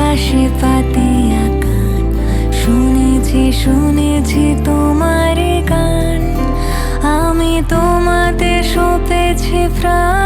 আকাশে পাতি আকান। শুনেছি শুনেছি তোমার গান। আমি তোমাতে সপেছি প্রাণ।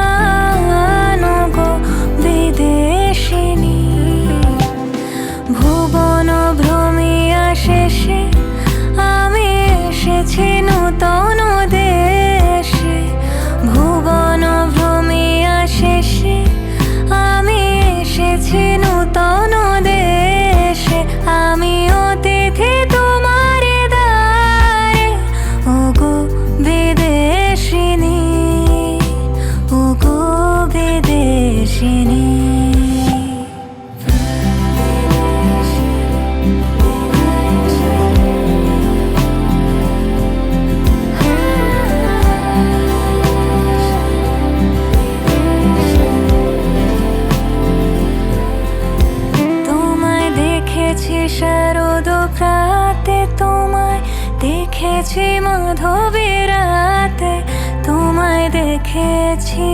প্রাতে তোমায় দেখেছি মাধবী রাতে তোমায় দেখেছি